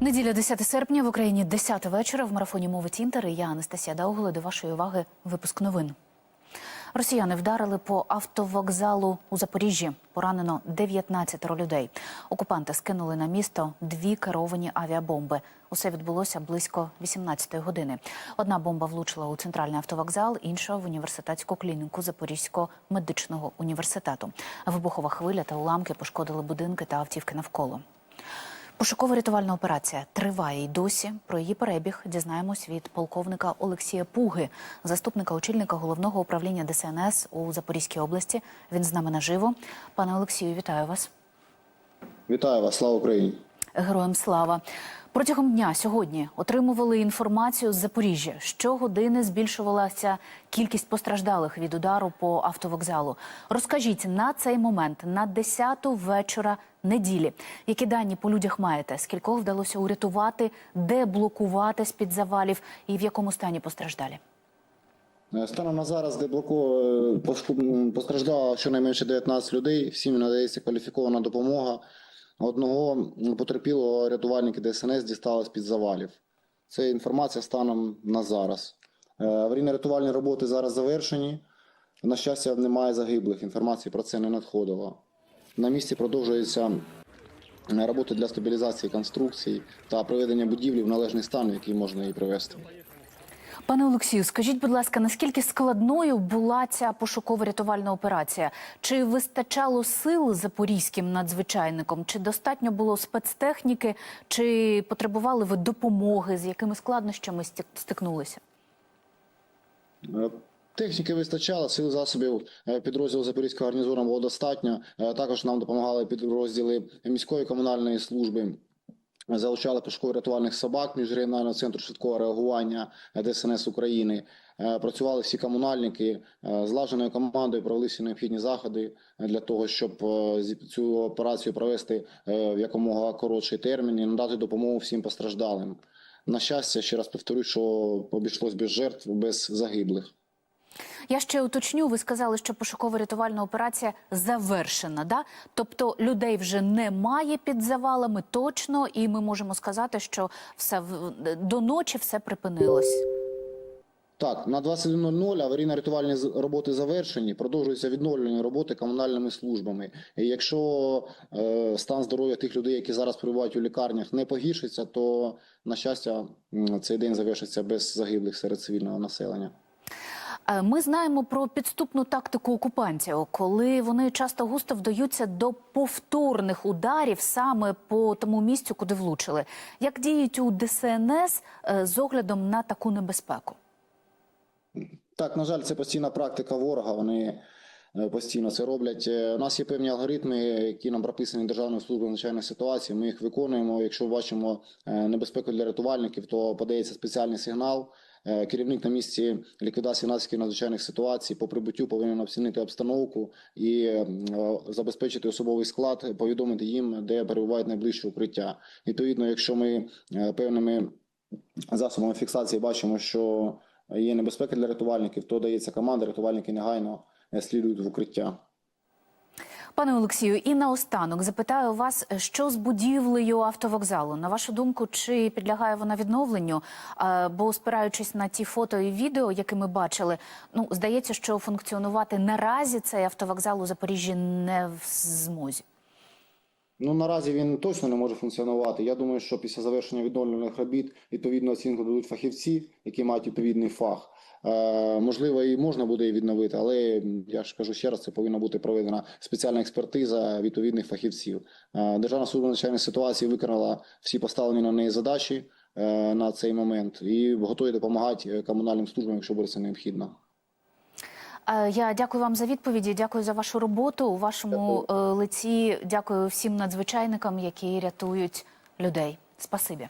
Неділя 10 серпня в Україні 10 вечора в марафоні мови Тінтер. І я Анастасія Даугла. До вашої уваги випуск новин. Росіяни вдарили по автовокзалу у Запоріжжі. Поранено 19 людей. Окупанти скинули на місто дві керовані авіабомби. Усе відбулося близько 18-ї години. Одна бомба влучила у центральний автовокзал, інша в університетську клініку Запорізького медичного університету. Вибухова хвиля та уламки пошкодили будинки та автівки навколо. Пошуково-рятувальна операція триває й досі. Про її перебіг дізнаємось від полковника Олексія Пуги, заступника очільника головного управління ДСНС у Запорізькій області. Він з нами наживо. Пане Олексію, вітаю вас. Вітаю вас, слава Україні. Героям слава. Протягом дня сьогодні отримували інформацію з Запоріжжя. Щогодини збільшувалася кількість постраждалих від удару по автовокзалу. Розкажіть на цей момент, на 10-ту вечора неділі, які дані по людях маєте? Скількох вдалося урятувати, де блокувати з під завалів і в якому стані постраждалі? Е, Станом на зараз деблоко е, пошку- постраждало щонайменше 19 людей. Всім надається кваліфікована допомога. Одного потерпілого рятувальники ДСНС дістали з під завалів. Це інформація станом на зараз. Е, Аварійно-рятувальні роботи зараз завершені. На щастя, немає загиблих. Інформації про це не надходило. На місці продовжується е, роботи для стабілізації конструкцій та приведення будівлі в належний стан, в який можна її привести. Пане Олексію, скажіть, будь ласка, наскільки складною була ця пошуково-рятувальна операція? Чи вистачало сил запорізьким надзвичайникам? Чи достатньо було спецтехніки? Чи потребували ви допомоги? З якими складнощами стик- стикнулися? Техніки вистачало, сил засобів е, підрозділу Запорізького гарнізону було достатньо. Е, Також нам допомагали підрозділи міської комунальної служби. Залучали пошуково-рятувальних собак міжрегіонального центру швидкого реагування е, ДСНС України. Працювали всі комунальники злаженою командою. Провели всі необхідні заходи для того, щоб цю операцію провести в якомога коротший термін і надати допомогу всім постраждалим. На щастя, ще раз повторюю, що обійшлось без жертв, без загиблих. Я ще уточню. Ви сказали, що пошуково-рятувальна операція завершена. Да? Тобто людей вже немає під завалами точно, і ми можемо сказати, що все до ночі все припинилось. Так, на 21.00 аварійно-рятувальні роботи завершені. Продовжуються відновлені роботи комунальними службами. І якщо е, стан здоров'я тих людей, які зараз перебувають у лікарнях, не погіршиться, то на щастя цей день завершиться без загиблих серед цивільного населення. Е, Ми знаємо про підступну тактику окупантів, коли вони часто густо вдаються до повторних ударів саме по тому місцю, куди влучили. Як діють у ДСНС е, з оглядом на таку небезпеку? Так, на жаль, це постійна практика ворога. Вони е, постійно це роблять. У нас є певні алгоритми, які нам прописані Державною службою надзвичайних ситуацій. Ми їх виконуємо. Якщо бачимо небезпеку для рятувальників, то подається спеціальний сигнал. Е, Керівник на місці ліквідації наслідків надзвичайних ситуацій по прибуттю повинен оцінити обстановку і е, забезпечити особовий склад, повідомити їм, де перебувають найближче укриття. Відповідно, якщо ми е, певними засобами фіксації бачимо, що є небезпека для рятувальників, то дається команда, рятувальники негайно слідують в укриття. Пане Олексію, і наостанок запитаю вас, що з будівлею автовокзалу? На вашу думку, чи підлягає вона відновленню? Бо спираючись на ті фото і відео, які ми бачили, ну здається, що функціонувати наразі цей автовокзал у Запоріжжі не в змозі. Ну наразі він точно не може функціонувати. Я думаю, що після завершення відновлювальних робіт відповідну оцінку дадуть фахівці, які мають відповідний фах. Е, можливо, і можна буде її відновити, але я ж кажу ще раз, це повинна бути проведена спеціальна експертиза відповідних фахівців. Е, Державна служба надзвичайних ситуацій виконала всі поставлені на неї задачі е, на цей момент і готові допомагати е, комунальним службам, якщо буде це необхідно. Е, Я дякую вам за відповіді. Дякую за вашу роботу. У вашому дякую. лиці дякую всім надзвичайникам, які рятують людей. Спасибі.